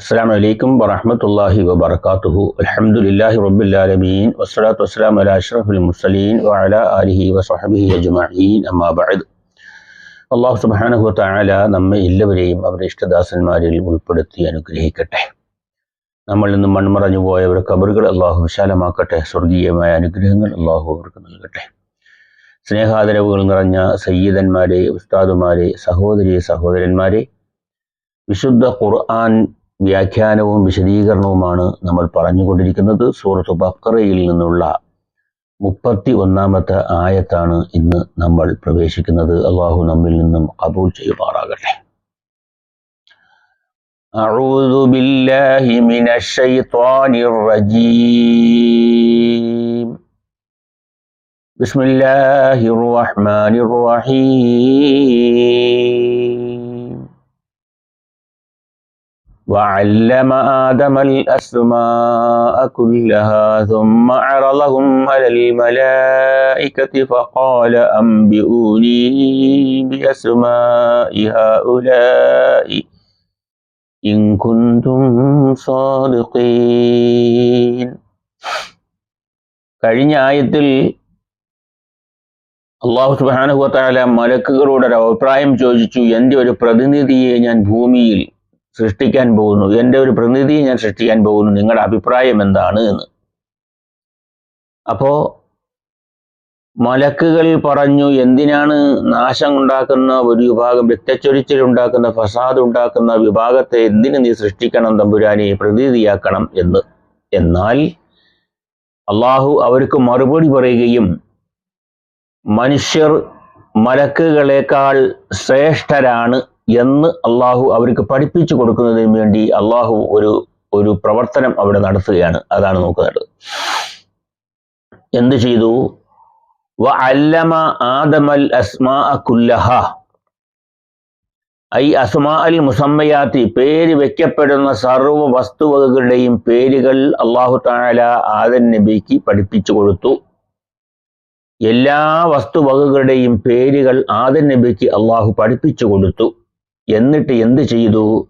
അസ്സാം വലൈക്കും വറഹമത്തല്ലാഹി വബർക്കാത്തുഹു അലഹമുല്ലാഹി റബ്ബുല്ലാലമീൻ വസ്സലാത്തു വസ്സലാം അല അഷ്റഫുൽ മുർസലീൻ വഅല ആലിഹി വസഹബിഹി അജ്മഈൻ. അമ്മാ ബഅദ്. അള്ളാഹു സുബ്ഹാനഹു വതആല നമ്മെ എല്ലാവരെയും അവരുടെ ഇഷ്ടദാസന്മാരിൽ ഉൾപ്പെടുത്തി അനുഗ്രഹിക്കട്ടെ. നമ്മൾ ഇന്ന് മൺമറഞ്ഞു പോയവരുടെ കബറുകൾ അള്ളാഹു വിശാലമാക്കട്ടെ. സ്വർഗീയമായ അനുഗ്രഹങ്ങൾ അള്ളാഹു അവർക്ക് നൽകട്ടെ. സ്നേഹാദരവുകൾ നിറഞ്ഞ സയ്യിദന്മാരെ ഉസ്താദുമാരെ സഹോദരി സഹോദരന്മാരെ വിശുദ്ധ ഖുർആൻ വ്യാഖ്യാനവും വിശദീകരണവുമാണ് നമ്മൾ പറഞ്ഞുകൊണ്ടിരിക്കുന്നത് സൂറത്ത് ബക്കറയിൽ നിന്നുള്ള മുപ്പത്തി ഒന്നാമത്തെ ആയത്താണ് ഇന്ന് നമ്മൾ പ്രവേശിക്കുന്നത് അള്ളാഹു നമ്മിൽ നിന്നും കബൂൽ ചെയ്യുമാറാകട്ടെ أعوذ بالله من الشيطان الرجيم بسم الله الرحمن الرحيم وعلم آدم الأسماء كلها ثم عرضهم على الملائكة فقال أنبئوني بأسماء هؤلاء إن كنتم صادقين കഴിഞ്ഞ ആയത്തിൽ അള്ളാഹു സുബാനുഹത്താല മലക്കുകളോട് ഒരു അഭിപ്രായം ചോദിച്ചു എൻ്റെ ഒരു പ്രതിനിധിയെ ഞാൻ ഭൂമിയിൽ സൃഷ്ടിക്കാൻ പോകുന്നു. എന്റെ ഒരു പ്രതിനിധിയെ ഞാൻ സൃഷ്ടിക്കാൻ പോകുന്നു. നിങ്ങളുടെ അഭിപ്രായം എന്താണ് എന്ന്. അപ്പോ മലക്കുകൾ പറഞ്ഞു എന്തിനാണ് നാശം ഉണ്ടാക്കുന്ന ഒരു വിഭാഗം രക്തച്ചൊരിച്ചിലുണ്ടാക്കുന്ന ഫസാദ് ഉണ്ടാക്കുന്ന വിഭാഗത്തെ എന്തിനു നീ സൃഷ്ടിക്കണം തമ്പുരാനെ പ്രതിനിധിയാക്കണം എന്ന്? എന്നാൽ അള്ളാഹു അവർക്ക് മറുപടി പറയുകയും മനുഷ്യർ മലക്കുകളേക്കാൾ ശ്രേഷ്ഠരാണ് എന്ന് അള്ളാഹു അവർക്ക് പഠിപ്പിച്ചു കൊടുക്കുന്നതിന് വേണ്ടി അള്ളാഹു ഒരു ഒരു പ്രവർത്തനം അവിടെ നടത്തുകയാണ്. അതാണ് നോക്കുന്നത്. എന്ത് ചെയ്തു? വ അല്ലമ ആദമൽ ഐ അസ്മാ അൽ മുസമ്മയാത്തി പേര് വെക്കപ്പെടുന്ന സർവ വസ്തുവകകളുടെയും പേരുകൾ അള്ളാഹു താല ആദൻ നബിക്ക് പഠിപ്പിച്ചു കൊടുത്തു. എല്ലാ വസ്തുവകകളുടെയും പേരുകൾ ആദൻ നബിക്ക് അള്ളാഹു പഠിപ്പിച്ചു കൊടുത്തു. എന്നിട്ട് എന്ത് ചെയ്തു?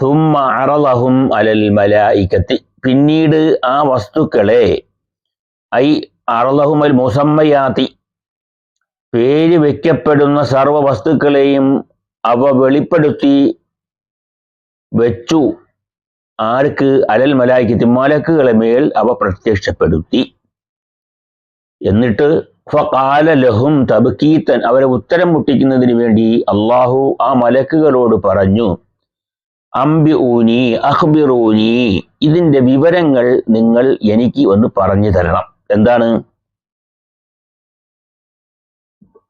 ഹുമ്മ അറലഹും അലൽ മലായിക്കത്തി പിന്നീട് ആ വസ്തുക്കളെ ഐ അറലഹും അൽ മുസമ്മയാത്തി. പേര് വെക്കപ്പെടുന്ന സർവ വസ്തുക്കളെയും അവ വെളിപ്പെടുത്തി വെച്ചു. ആർക്ക്? അലൽ മലായിക്കത്തി. മലക്കുകളെ മേൽ അവ പ്രത്യക്ഷപ്പെടുത്തി. എന്നിട്ട് ഫകാല ലഹും തബക്കീത്തൻ അവരെ ഉത്തരം മുട്ടിക്കുന്നതിന് വേണ്ടി അള്ളാഹു ആ മലക്കുകളോട് പറഞ്ഞു അംബി ഊനി അഹ്ബിറൂനി ഇതിന്റെ വിവരങ്ങൾ നിങ്ങൾ എനിക്ക് ഒന്ന് പറഞ്ഞു തരണം. എന്താണ്?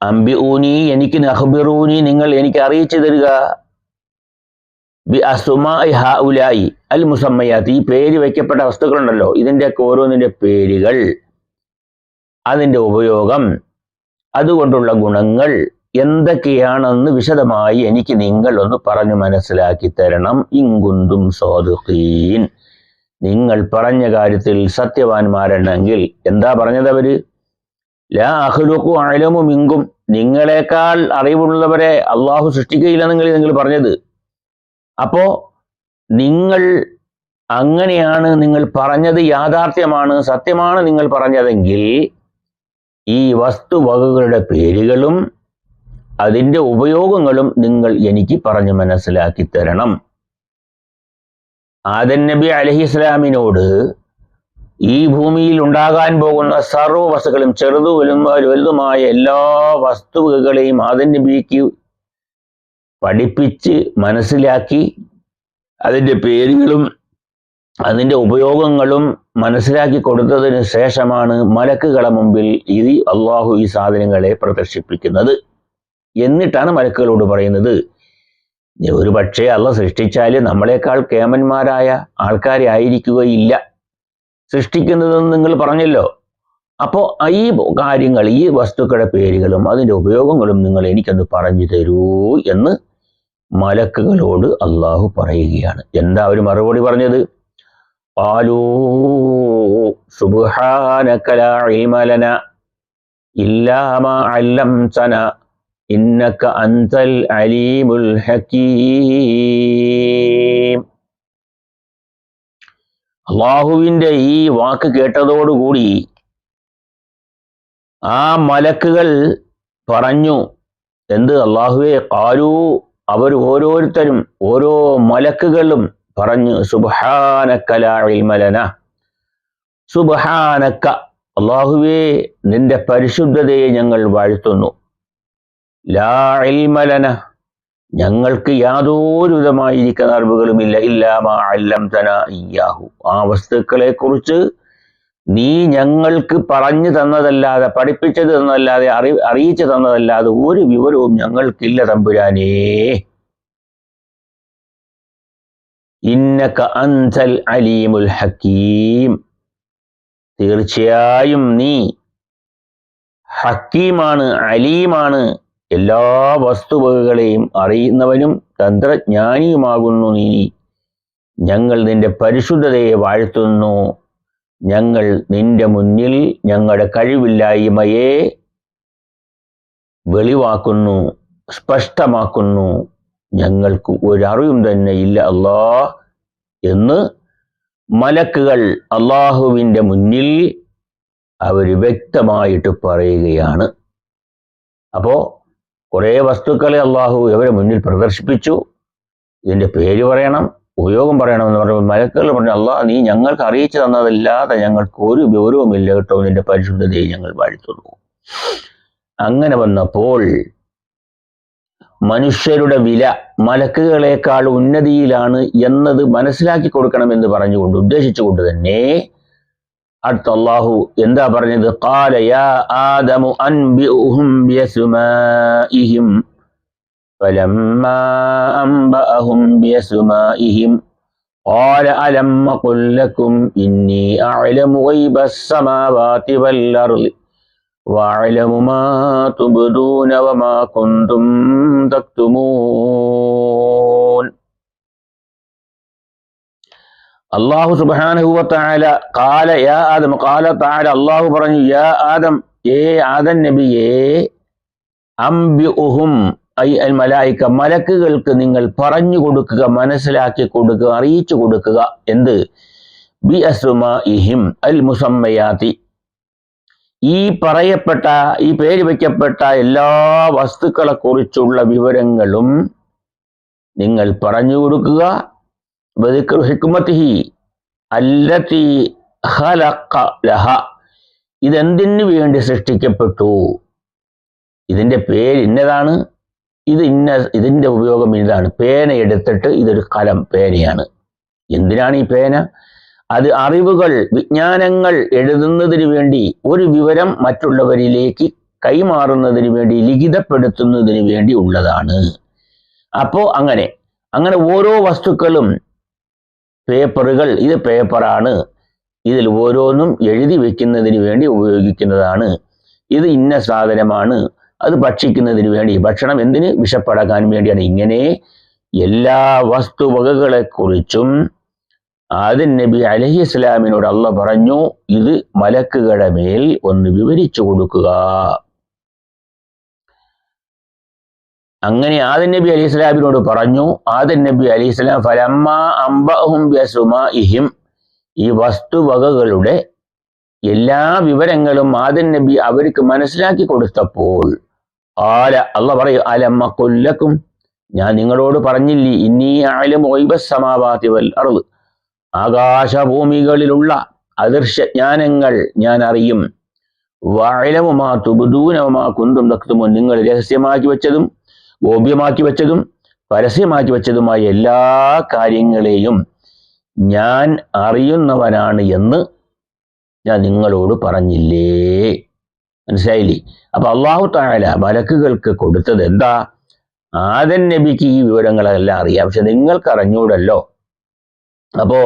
അംബി ഊനി എനിക്ക് അഹ്ബിറൂനി നിങ്ങൾ എനിക്ക് അറിയിച്ചു തരിക. ബി അസുമായി ഹ ഉലായി അൽ മുസമ്മയാത്ത്. ഈ പേര് വയ്ക്കപ്പെട്ട വസ്തുക്കളുണ്ടല്ലോ ഇതിന്റെയൊക്കെ ഓരോന്നിന്റെ പേരുകൾ. അതിന്റെ ഉപയോഗം. അതുകൊണ്ടുള്ള ഗുണങ്ങൾ എന്തൊക്കെയാണെന്ന് വിശദമായി എനിക്ക് നിങ്ങൾ ഒന്ന് പറഞ്ഞു മനസ്സിലാക്കി തരണം. ഇങ്കുന്തും സ്വാദുഖീൻ നിങ്ങൾ പറഞ്ഞ കാര്യത്തിൽ സത്യവാന്മാരുണ്ടെങ്കിൽ എന്താ പറഞ്ഞത് അവർ? ലാ അഹ്ലുക്കു അലമും ഇങ്കും നിങ്ങളെക്കാൾ അറിവുള്ളവരെ അള്ളാഹു സൃഷ്ടിക്കുകയില്ലെന്നെങ്കിൽ നിങ്ങൾ പറഞ്ഞത്. അപ്പോ നിങ്ങൾ അങ്ങനെയാണ് നിങ്ങൾ പറഞ്ഞത് യാഥാർത്ഥ്യമാണ് സത്യമാണ് നിങ്ങൾ പറഞ്ഞതെങ്കിൽ ഈ വസ്തുവകകളുടെ പേരുകളും അതിന്റെ ഉപയോഗങ്ങളും നിങ്ങൾ എനിക്ക് പറഞ്ഞു മനസ്സിലാക്കി തരണം. ആദൻ നബി അലഹി ഇസ്ലാമിനോട് ഈ ഭൂമിയിൽ ഉണ്ടാകാൻ പോകുന്ന സർവ വസ്തുക്കളും ചെറുതു വലുതുമായ എല്ലാ വസ്തുവകകളെയും ആദൻ നബിക്ക് പഠിപ്പിച്ച് മനസ്സിലാക്കി അതിന്റെ പേരുകളും അതിന്റെ ഉപയോഗങ്ങളും മനസ്സിലാക്കി കൊടുത്തതിന് ശേഷമാണ് മലക്കുകളെ മുമ്പിൽ ഇത് അള്ളാഹു ഈ സാധനങ്ങളെ പ്രദർശിപ്പിക്കുന്നത്. എന്നിട്ടാണ് മലക്കുകളോട് പറയുന്നത് ഒരു പക്ഷേ അള്ള സൃഷ്ടിച്ചാൽ നമ്മളെക്കാൾ കേമന്മാരായ ആൾക്കാരെ ആയിരിക്കുകയില്ല. സൃഷ്ടിക്കുന്നതെന്ന് നിങ്ങൾ പറഞ്ഞല്ലോ. അപ്പോൾ ഈ കാര്യങ്ങൾ ഈ വസ്തുക്കളുടെ പേരുകളും അതിന്റെ ഉപയോഗങ്ങളും നിങ്ങൾ എനിക്കൊന്ന് പറഞ്ഞു തരൂ എന്ന് മലക്കുകളോട് അള്ളാഹു പറയുകയാണ്. എന്താ ഒരു മറുപടി പറഞ്ഞത്? قالوا سبحانك لا علم لنا إلا ما علمتنا إنك أنت العليم الحكيم അള്ളാഹുവിൻ്റെ ഈ വാക്ക് കേട്ടതോടുകൂടി ആ മലക്കുകൾ പറഞ്ഞു എന്ത് അള്ളാഹുവെ കാലു അവർ ഓരോരുത്തരും ഓരോ മലക്കുകളും പറഞ്ഞു സുബാനക്കലാഴിമലന സുബഹാനക്ക അള്ളാഹുവേ നിന്റെ പരിശുദ്ധതയെ ഞങ്ങൾ വാഴ്ത്തുന്നു. ലാ ഞങ്ങൾക്ക് യാതൊരു വിധമായിരിക്കുന്ന അറിവുകളുമില്ല ഇല്ലാമാ അല്ലം തന ഇയാഹു ആ വസ്തുക്കളെ കുറിച്ച് നീ ഞങ്ങൾക്ക് പറഞ്ഞു തന്നതല്ലാതെ പഠിപ്പിച്ചത് തന്നതല്ലാതെ അറി അറിയിച്ചു തന്നതല്ലാതെ ഒരു വിവരവും ഞങ്ങൾക്കില്ല തമ്പുരാനേ. ഇന്നക അൻസൽ അലീമുൽ ഹക്കീം. തീർച്ചയായും നീ ഹക്കീമാണ് അലീമാണ്. എല്ലാ വസ്തുവകകളെയും അറിയുന്നവനും തന്ത്രജ്ഞാനിയുമാകുന്നു നീ. ഞങ്ങൾ നിന്റെ പരിശുദ്ധതയെ വാഴ്ത്തുന്നു. ഞങ്ങൾ നിന്റെ മുന്നിൽ ഞങ്ങളുടെ കഴിവില്ലായ്മയെ വെളിവാക്കുന്നു സ്പഷ്ടമാക്കുന്നു. ഞങ്ങൾക്ക് ഒരറിവും തന്നെ ഇല്ല അള്ളാഹ് എന്ന് മലക്കുകൾ അള്ളാഹുവിന്റെ മുന്നിൽ അവർ വ്യക്തമായിട്ട് പറയുകയാണ്. അപ്പോൾ കുറേ വസ്തുക്കളെ അള്ളാഹു ഇവരെ മുന്നിൽ പ്രദർശിപ്പിച്ചു. ഇതിന്റെ പേര് പറയണം ഉപയോഗം പറയണം എന്ന് പറയുമ്പോൾ മലക്കുകൾ പറഞ്ഞു അള്ളാഹ് നീ ഞങ്ങൾക്ക് അറിയിച്ചു തന്നതല്ലാതെ ഞങ്ങൾക്ക് ഒരു ഗൗരവമില്ല കേട്ടോ നിന്റെ പരിശുദ്ധതയെ ഞങ്ങൾ വാഴ്ത്തുള്ളൂ അങ്ങനെ വന്നപ്പോൾ മനുഷ്യരുടെ വില മലക്കുകളെക്കാൾ ഉന്നതിയിലാണ് എന്നത് മനസ്സിലാക്കി കൊടുക്കണമെന്ന് പറഞ്ഞുകൊണ്ട് ഉദ്ദേശിച്ചുകൊണ്ട് തന്നെ അടുത്ത അള്ളാഹു എന്താ പറഞ്ഞത് قال يا آدم أنبئهم بأسمائهم فلما أنبأهم بأسمائهم قال ألم أقل لكم إني أعلم غيب السماوات والأرض وأعلم ما تبدون وما كنتم تكتمون അള്ളാഹു സുബാനുഹുവത്തായ കാല യാ ആദം കാല താല അള്ളാഹു പറഞ്ഞു യാ ആദം ഏ ആദൻ നബിയേ അംബി ഉഹും ഐ അൽ മലായിക്ക മലക്കുകൾക്ക് നിങ്ങൾ പറഞ്ഞു കൊടുക്കുക മനസ്സിലാക്കി കൊടുക്കുക അറിയിച്ചു കൊടുക്കുക എന്ത് ബി അസുമ ഇഹിം അൽ മുസമ്മയാത്തി ഈ പറയപ്പെട്ട ഈ പേര് വയ്ക്കപ്പെട്ട എല്ലാ വസ്തുക്കളെക്കുറിച്ചുള്ള വിവരങ്ങളും നിങ്ങൾ പറഞ്ഞു കൊടുക്കുക. ഇതെന്തിന് ഹിക്മത്തിഹി ലഹ. വേണ്ടി സൃഷ്ടിക്കപ്പെട്ടു? ഇതിന്റെ പേര് ഇന്നതാണ്. ഇത് ഇന്ന ഇതിന്റെ ഉപയോഗം ഇതാണ്. പേന എടുത്തിട്ട് ഇതൊരു കലം പേനയാണ്. എന്തിനാണ് ഈ പേന? അത് അറിവുകൾ വിജ്ഞാനങ്ങൾ എഴുതുന്നതിന് വേണ്ടി ഒരു വിവരം മറ്റുള്ളവരിലേക്ക് കൈമാറുന്നതിന് വേണ്ടി ലിഖിതപ്പെടുത്തുന്നതിന് വേണ്ടി ഉള്ളതാണ്. അപ്പോ അങ്ങനെ അങ്ങനെ ഓരോ വസ്തുക്കളും പേപ്പറുകൾ ഇത് പേപ്പറാണ്. ഇതിൽ ഓരോന്നും എഴുതി വെക്കുന്നതിന് വേണ്ടി ഉപയോഗിക്കുന്നതാണ്. ഇത് ഇന്ന സാധനമാണ് അത് ഭക്ഷിക്കുന്നതിന് വേണ്ടി ഭക്ഷണം എന്തിന് വിഷപ്പടക്കാൻ വേണ്ടിയാണ്. ഇങ്ങനെ എല്ലാ വസ്തുവകകളെ ആദൻ നബി അലഹി ഇസ്ലാമിനോട് അള്ള പറഞ്ഞു ഇത് മലക്കുകളുടെ മേൽ ഒന്ന് വിവരിച്ചു കൊടുക്കുക. അങ്ങനെ ആദൻ നബി അലി ഇസ്ലാമിനോട് പറഞ്ഞു ആദൻ നബി അലി ഇസ്ലാം ഫലമ്മ അംബഹും ഇഹിം ഈ വസ്തുവകകളുടെ എല്ലാ വിവരങ്ങളും ആദൻ നബി അവർക്ക് മനസ്സിലാക്കി കൊടുത്തപ്പോൾ ആല അല്ല പറയും അലമ്മ കൊല്ലക്കും. ഞാൻ നിങ്ങളോട് പറഞ്ഞില്ലേ ഇന്നീ ആയാലും സമാവാതി വൽ അറുത് ആകാശഭൂമികളിലുള്ള അദൃശ്യജ്ഞാനങ്ങൾ ഞാൻ അറിയും. വാഴലമുമാ തുബുദൂനവുമാ കുന്തും തക്തുമോ നിങ്ങൾ രഹസ്യമാക്കി വെച്ചതും ഗോപ്യമാക്കി വെച്ചതും പരസ്യമാക്കി വെച്ചതുമായ എല്ലാ കാര്യങ്ങളെയും ഞാൻ അറിയുന്നവനാണ് എന്ന് ഞാൻ നിങ്ങളോട് പറഞ്ഞില്ലേ? മനസ്സിലായില്ലേ? അപ്പൊ അള്ളാഹു താഴല മലക്കുകൾക്ക് കൊടുത്തത് എന്താ? ആദൻ നബിക്ക് ഈ വിവരങ്ങളെല്ലാം അറിയാം. പക്ഷെ നിങ്ങൾക്ക് അറിഞ്ഞൂടല്ലോ അപ്പോ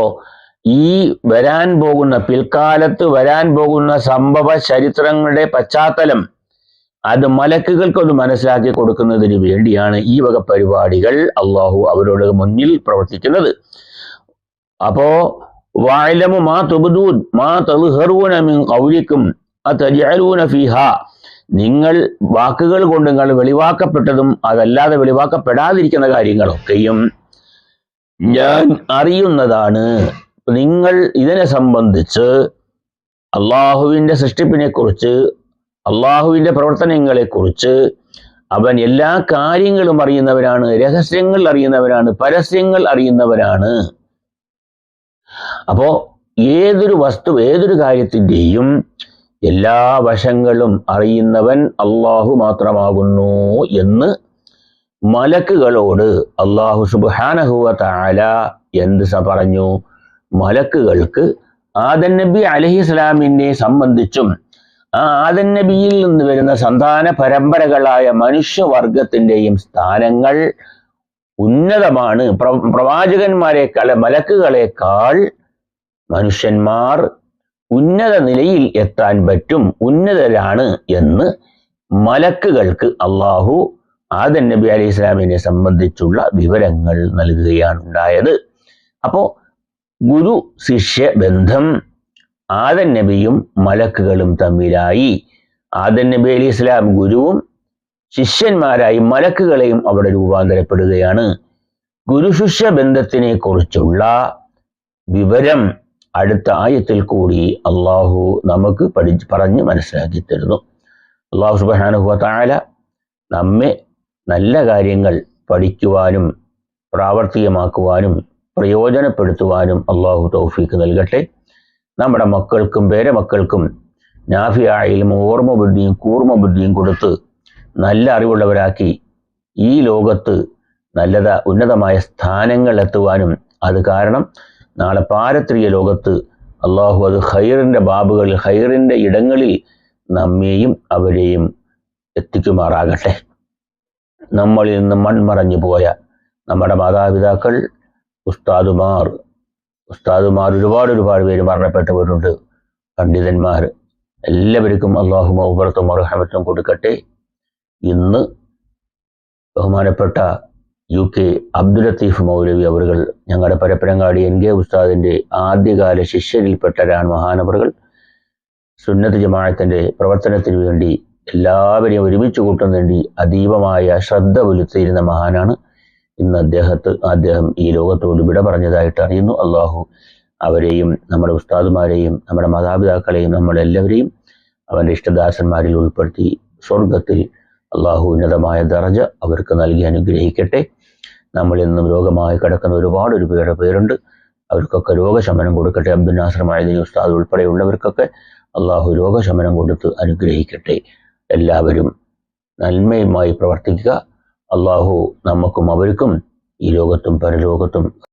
ഈ വരാൻ പോകുന്ന പിൽക്കാലത്ത് വരാൻ പോകുന്ന സംഭവ ചരിത്രങ്ങളുടെ പശ്ചാത്തലം അത് മലക്കുകൾക്കൊന്ന് മനസ്സിലാക്കി കൊടുക്കുന്നതിന് വേണ്ടിയാണ് ഈ വക പരിപാടികൾ അള്ളാഹു അവരോട് മുന്നിൽ പ്രവർത്തിക്കുന്നത്. അപ്പോ വായലമു മാ തുബുദൂൻ മാ തൽഹറൂന മിൻ കൗലിക്കും അതജഅലൂന ഫീഹ. നിങ്ങൾ വാക്കുകൾ കൊണ്ട് നിങ്ങൾ വെളിവാക്കപ്പെട്ടതും അതല്ലാതെ വെളിവാക്കപ്പെടാതിരിക്കുന്ന കാര്യങ്ങളൊക്കെയും ഞാൻ അറിയുന്നതാണ്. നിങ്ങൾ ഇതിനെ സംബന്ധിച്ച് അള്ളാഹുവിന്റെ സൃഷ്ടിപ്പിനെ കുറിച്ച് അള്ളാഹുവിന്റെ പ്രവർത്തനങ്ങളെ കുറിച്ച് അവൻ എല്ലാ കാര്യങ്ങളും അറിയുന്നവരാണ് രഹസ്യങ്ങൾ അറിയുന്നവരാണ് പരസ്യങ്ങൾ അറിയുന്നവരാണ്. അപ്പോൾ ഏതൊരു വസ്തു ഏതൊരു കാര്യത്തിന്റെയും എല്ലാ വശങ്ങളും അറിയുന്നവൻ അള്ളാഹു മാത്രമാകുന്നു എന്ന് മലക്കുകളോട് അള്ളാഹു സുബാനഹുവ താല എന്ത് പറഞ്ഞു? മലക്കുകൾക്ക് ആദൻ നബി അലഹി സ്വലാമിനെ സംബന്ധിച്ചും ആ ആദൻ നബിയിൽ നിന്ന് വരുന്ന സന്താന പരമ്പരകളായ മനുഷ്യവർഗത്തിന്റെയും സ്ഥാനങ്ങൾ ഉന്നതമാണ്. പ്രവാചകന്മാരെക്കാൾ മലക്കുകളെക്കാൾ മനുഷ്യന്മാർ ഉന്നത നിലയിൽ എത്താൻ പറ്റും ഉന്നതരാണ് എന്ന് മലക്കുകൾക്ക് അള്ളാഹു ആദൻ നബി അലൈഹി ഇസ്ലാമിനെ സംബന്ധിച്ചുള്ള വിവരങ്ങൾ നൽകുകയാണ് ഉണ്ടായത്. അപ്പോ ഗുരു ശിഷ്യ ബന്ധം ആദൻ നബിയും മലക്കുകളും തമ്മിലായി. ആദൻ നബി അലി ഇസ്ലാം ഗുരുവും ശിഷ്യന്മാരായി മലക്കുകളെയും അവിടെ രൂപാന്തരപ്പെടുകയാണ്. ഗുരുശിഷ്യ ബന്ധത്തിനെ കുറിച്ചുള്ള വിവരം അടുത്ത ആയത്തിൽ കൂടി അള്ളാഹു നമുക്ക് പഠി പറഞ്ഞ് മനസ്സിലാക്കി തരുന്നു. അള്ളാഹു സുബാനുഹു താല നമ്മെ നല്ല കാര്യങ്ങൾ പഠിക്കുവാനും പ്രാവർത്തികമാക്കുവാനും പ്രയോജനപ്പെടുത്തുവാനും അള്ളാഹു തൗഫീക്ക് നൽകട്ടെ. നമ്മുടെ മക്കൾക്കും പേരമക്കൾക്കും നാഫിയായാലും ഓർമ്മ ബുദ്ധിയും കൂർമ്മ ബുദ്ധിയും കൊടുത്ത് നല്ല അറിവുള്ളവരാക്കി ഈ ലോകത്ത് നല്ലത ഉന്നതമായ സ്ഥാനങ്ങൾ എത്തുവാനും അത് കാരണം നാളെ പാരത്രിയ ലോകത്ത് അള്ളാഹു അത് ഹൈറിന്റെ ബാബുകളിൽ ഹൈറിന്റെ ഇടങ്ങളിൽ നമ്മെയും അവരെയും എത്തിക്കുമാറാകട്ടെ. നമ്മളിൽ നിന്ന് മൺമറഞ്ഞു പോയ നമ്മുടെ മാതാപിതാക്കൾ ഉസ്താദുമാർ. ഉസ്താദുമാർ ഒരുപാട് ഒരുപാട് പേര് മരണപ്പെട്ടവരുണ്ട്. പണ്ഡിതന്മാർ. എല്ലാവർക്കും അള്ളാഹു മൗബറത്തും അർഹമത്തും കൊടുക്കട്ടെ. ഇന്ന് ബഹുമാനപ്പെട്ട യു കെ അബ്ദുൽ ലത്തീഫ് മൗലവി അവറുകൾ ഞങ്ങളുടെ പരപ്പനങ്ങാടി എൻ കെ ഉസ്താദിന്റെ ആദ്യകാല ശിഷ്യരിൽപ്പെട്ടവരാണ് മഹാനവറുകൾ. സുന്നത്ത് ജമാഅത്തിന്റെ പ്രവർത്തനത്തിന് വേണ്ടി എല്ലാവരെയും ഒരുമിച്ച് കൂട്ടാൻ വേണ്ടി അതീവമായ ശ്രദ്ധ പുലർത്തിയിരുന്ന മഹാനാണ് ഇന്ന് അദ്ദേഹത്ത്. അദ്ദേഹം ഈ ലോകത്തോട് വിട പറഞ്ഞതായിട്ട് അറിയുന്നു. അള്ളാഹു അവരെയും നമ്മുടെ ഉസ്താദുമാരെയും നമ്മുടെ മാതാപിതാക്കളെയും നമ്മളെല്ലാവരെയും അവന്റെ ഇഷ്ടദാസന്മാരിൽ ഉൾപ്പെടുത്തി സ്വർഗത്തിൽ അള്ളാഹു ഉന്നതമായ ദർജ അവർക്ക് നൽകി അനുഗ്രഹിക്കട്ടെ. നമ്മൾ ഇന്നും രോഗമായി കിടക്കുന്ന ഒരുപാട് ഒരു പേരുടെ പേരുണ്ട്. അവർക്കൊക്കെ രോഗശമനം കൊടുക്കട്ടെ. അബ്ദുൽ നാസർ മഴദിനി ഉസ്താദ് ഉൾപ്പെടെയുള്ളവർക്കൊക്കെ അള്ളാഹു രോഗശമനം കൊടുത്ത് അനുഗ്രഹിക്കട്ടെ. എല്ലാവരും നന്മയുമായി പ്രവർത്തിക്കുക. അള്ളാഹു നമുക്കും അവർക്കും ഈ ലോകത്തും പരലോകത്തും